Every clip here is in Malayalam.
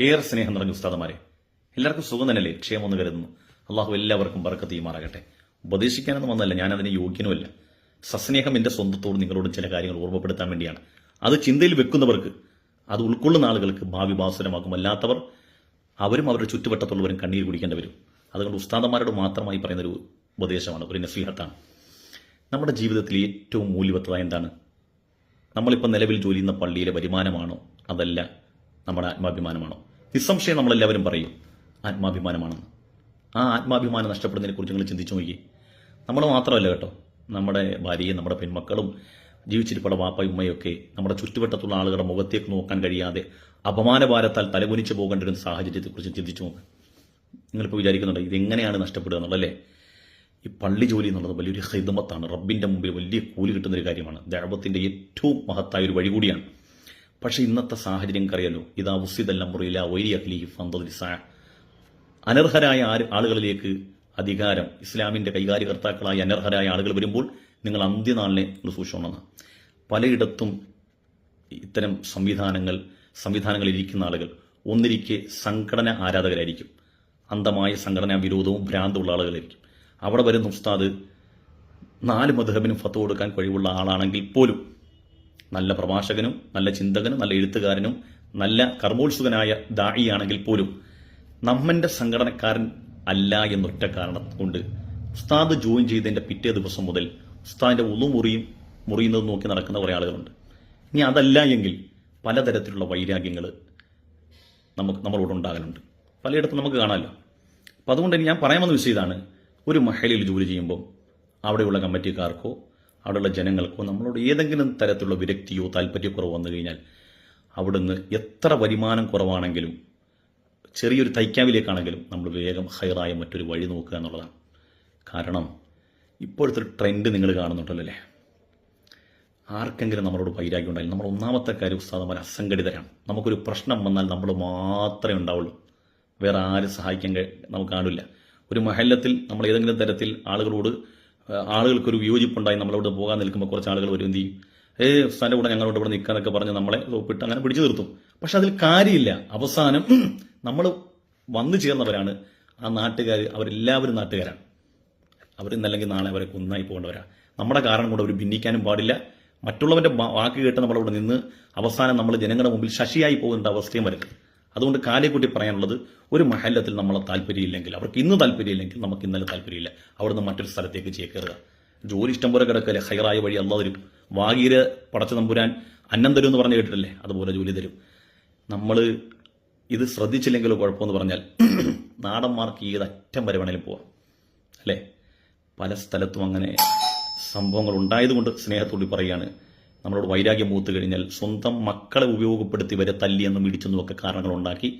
ഏറെ സ്നേഹം നിറഞ്ഞ ഉസ്താദമാരെ എല്ലാവർക്കും സുഖം തന്നെയല്ലേ? ക്ഷേമം കരുതുന്നു. അള്ളാഹു എല്ലാവർക്കും ബർക്കത്ത് ചെയ്യുമാറാകട്ടെ ഉപദേശിക്കാനൊന്നും വന്നല്ല ഞാൻ അതിന് യോഗ്യനുമല്ല. സസ്നേഹം എന്റെ സ്വന്തത്തോട് നിങ്ങളോട് ചില കാര്യങ്ങൾ ഓർമ്മപ്പെടുത്താൻ വേണ്ടിയാണ്. അത് ചിന്തയിൽ വെക്കുന്നവർക്ക് അത് ഉൾക്കൊള്ളുന്ന ആളുകൾക്ക് ഭാവി ഭാസുരമാക്കും അല്ലാത്തവർ അവരും അവരുടെ ചുറ്റുവട്ടത്തുള്ളവരും കണ്ണീർ കുടിക്കേണ്ടി വരും. അതുകൊണ്ട് ഉസ്താദന്മാരോട് മാത്രമായി പറയുന്ന ഒരു ഉപദേശമാണ് ഒരു നസീഹത്താണ്. നമ്മുടെ ജീവിതത്തിൽ ഏറ്റവും മൂല്യവത്തത എന്താണ്? നമ്മളിപ്പോൾ നിലവിൽ ജോലി ചെയ്യുന്ന പള്ളിയിലെ വരുമാനമാണോ? അതല്ല നമ്മുടെ ആത്മാഭിമാനമാണോ? നിസ്സംശയം നമ്മളെല്ലാവരും പറയും ആത്മാഭിമാനമാണെന്ന്. ആ ആത്മാഭിമാനം നഷ്ടപ്പെടുന്നതിനെ കുറിച്ച് നിങ്ങൾ ചിന്തിച്ചു നോക്കി നമ്മൾ മാത്രമല്ല കേട്ടോ നമ്മുടെ ഭാര്യയും നമ്മുടെ പെൺമക്കളും ജീവിച്ചിരിപ്പുള്ള വാപ്പയും ഉമ്മയൊക്കെ നമ്മുടെ ചുറ്റുവട്ടത്തുള്ള ആളുകളുടെ മുഖത്തേക്ക് നോക്കാൻ കഴിയാതെ അപമാനഭാരത്താൽ തലകുനിച്ച് പോകേണ്ട ഒരു സാഹചര്യത്തെക്കുറിച്ച് ചിന്തിച്ചു നോക്ക്. നിങ്ങളിപ്പോൾ വിചാരിക്കുന്നുണ്ട് ഇതെങ്ങനെയാണ് നഷ്ടപ്പെടുക എന്നുള്ളതല്ലേ ഈ പള്ളി ജോലി എന്നുള്ളത് വലിയൊരു ഹൈദമത്താണ് റബ്ബിന്റെ മുമ്പിൽ വലിയ കൂലി കിട്ടുന്ന ഒരു കാര്യമാണ്. ദൈവത്തിന്റെ ഏറ്റവും മഹത്തായ ഒരു വഴി കൂടിയാണ്. പക്ഷേ ഇന്നത്തെ സാഹചര്യം കറിയല്ലോ ഇതാ ഉസിദല്ല മുറിയില വൈരി അഖ്ലി ഫന്തലിസ അനർഹരായ ആളുകളിലേക്ക് അധികാരം ഇസ്ലാമിന്റെ കൈകാര്യകർത്താക്കളായ അനർഹരായ ആളുകൾ വരുമ്പോൾ നിങ്ങൾ അന്ത്യനാളിനെ നിങ്ങൾ സൂക്ഷിക്കണമെന്ന് പലയിടത്തും ഇത്തരം സംവിധാനങ്ങൾ സംവിധാനങ്ങളിൽ ഇരിക്കുന്ന ആളുകൾ ഒന്നിരിക്കെ സംഘടന ആരാധകരായിരിക്കും. അന്ധമായ സംഘടനാ വിരോധവും ഭ്രാന്തമുള്ള ആളുകളായിരിക്കും. അവിടെ വരുന്ന ഉസ്താദ് നാല് മധുഹബിനും ഫത്ത് കൊടുക്കാൻ കഴിവുള്ള ആളാണെങ്കിൽ പോലും നല്ല പ്രഭാഷകനും നല്ല ചിന്തകനും നല്ല എഴുത്തുകാരനും നല്ല കർമ്മോത്സുകനായ ദായിയാണെങ്കിൽ പോലും നമ്മന്റെ സംഘടനക്കാരൻ അല്ല എന്നൊറ്റ കാരണം കൊണ്ട് ഉസ്താദ് ജോയിൻ ചെയ്തതിന്റെ പിറ്റേ ദിവസം മുതൽ ഉസ്താദിന്റെ ഉളു മുറിയും മുറിയുന്നത് നോക്കി നടക്കുന്ന കുറേ ആളുകളുണ്ട്. ഇനി അതല്ല എങ്കിൽ പലതരത്തിലുള്ള വൈരാഗ്യങ്ങൾ നമുക്ക് നമ്മളോട് ഉണ്ടാകാനുണ്ട് പലയിടത്തും നമുക്ക് കാണാമല്ലോ. അപ്പം അതുകൊണ്ട് ഞാൻ പറയാൻ വന്ന ഒരു മഹലിൽ ജോലി ചെയ്യുമ്പോൾ അവിടെയുള്ള കമ്മിറ്റിക്കാർക്കോ അവിടെയുള്ള ജനങ്ങൾക്കോ നമ്മളോട് ഏതെങ്കിലും തരത്തിലുള്ള വിരക്തിയോ താല്പര്യക്കുറവോ വന്നു കഴിഞ്ഞാൽ അവിടുന്ന് എത്ര വരുമാനം കുറവാണെങ്കിലും ചെറിയൊരു തൈക്കാവിലേക്കാണെങ്കിലും നമ്മൾ വേഗം ഹയറായ മറ്റൊരു വഴി നോക്കുക എന്നുള്ളതാണ്. കാരണം ഇപ്പോഴത്തെ ഒരു ട്രെൻഡ് നിങ്ങൾ കാണുന്നുണ്ടല്ലോ അല്ലേ? ആർക്കെങ്കിലും നമ്മളോട് വൈരാഗ്യം ഉണ്ടായാലും നമ്മൾ ഒന്നാമത്തെ കാര്യം ഉസ്താദന്മാർ അസംഘടിതരാണ്. നമുക്കൊരു പ്രശ്നം വന്നാൽ നമ്മൾ മാത്രമേ ഉണ്ടാവുള്ളൂ. വേറെ ആരും സഹായിക്കാൻ നമുക്ക് കാണില്ല ഒരു മഹല്ലത്തിൽ നമ്മൾ ഏതെങ്കിലും തരത്തിൽ ആളുകളോട് ആളുകൾക്കൊരു വിയോജിപ്പുണ്ടായി നമ്മളോട് പോകാൻ നിൽക്കുമ്പോൾ കുറച്ച് ആളുകൾ വരും എന്ത് ചെയ്യും? ഏ ഉസ്താന്റെ കൂടെ ഞങ്ങളോട് ഇവിടെ നിൽക്കാന്നൊക്കെ പറഞ്ഞ് നമ്മളെ സോപ്പിട്ട് അങ്ങനെ പിടിച്ചു നിർത്തും. പക്ഷെ അതിൽ കാര്യമില്ല. അവസാനം നമ്മൾ വന്നു ചേർന്നവരാണ്. ആ നാട്ടുകാർ അവരെല്ലാവരും നാട്ടുകാരാണ്. അവർ ഇന്നല്ലെങ്കിൽ നാളെ അവരെ കുന്നായി പോകേണ്ടവരാ. നമ്മുടെ കാരണം കൊണ്ട് അവർ ഭിന്നിക്കാനും പാടില്ല. മറ്റുള്ളവരുടെ വാക്ക് കേട്ട് നമ്മളവിടെ നിന്ന് അവസാനം നമ്മൾ ജനങ്ങളുടെ മുമ്പിൽ ശശിയായി പോകുന്ന അവസ്ഥയും വരരുത് അതുകൊണ്ട് കാലേക്കുട്ടി പറയാനുള്ളത് ഒരു മഹല്ലത്തിൽ നമ്മളെ താല്പര്യമില്ലെങ്കിൽ അവർക്ക് ഇന്ന് താല്പര്യമില്ലെങ്കിൽ നമുക്ക് ഇന്നലെ താല്പര്യമില്ല. അവിടുന്ന് മറ്റൊരു സ്ഥലത്തേക്ക് ചേക്കേറുക. ജോലി ഇഷ്ടം പോലെ കിടക്കല്ലേ? ഹൈറായ വഴി അല്ല തരും. വാഗീര പടച്ച തമ്പുരാൻ അന്നം തരും എന്ന് പറഞ്ഞ് കേട്ടിട്ടില്ലേ? അതുപോലെ ജോലി തരും. നമ്മൾ ഇത് ശ്രദ്ധിച്ചില്ലെങ്കിലോ കുഴപ്പമെന്ന് പറഞ്ഞാൽ നാടന്മാർക്ക് ഏത് അറ്റം വരെ വേണേലും പോവാം. അല്ലേ? പല സ്ഥലത്തും അങ്ങനെ സംഭവങ്ങൾ ഉണ്ടായതുകൊണ്ട് സ്നേഹത്തോടി പറയുകയാണ്. നമ്മളോട് വൈരാഗ്യം മൂത്ത് കഴിഞ്ഞാൽ സ്വന്തം മക്കളെ ഉപയോഗപ്പെടുത്തി വരെ തല്ലിയെന്നും ഇടിച്ചെന്നും ഒക്കെ കാരണങ്ങൾ ഉണ്ടാക്കി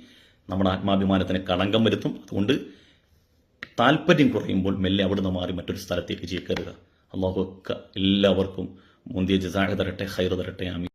നമ്മുടെ ആത്മാഭിമാനത്തിന് കളങ്കം വരുത്തും. അതുകൊണ്ട് താല്പര്യം കുറയുമ്പോൾ മെല്ലെ അവിടുന്ന് മാറി മറ്റൊരു സ്ഥലത്തേക്ക് ചേക്കരുത് അള്ളാഹു എല്ലാവർക്കും മുന്തിയ ജസാഹ തരട്ടെ ഹൈർ തരട്ടെ. ആമി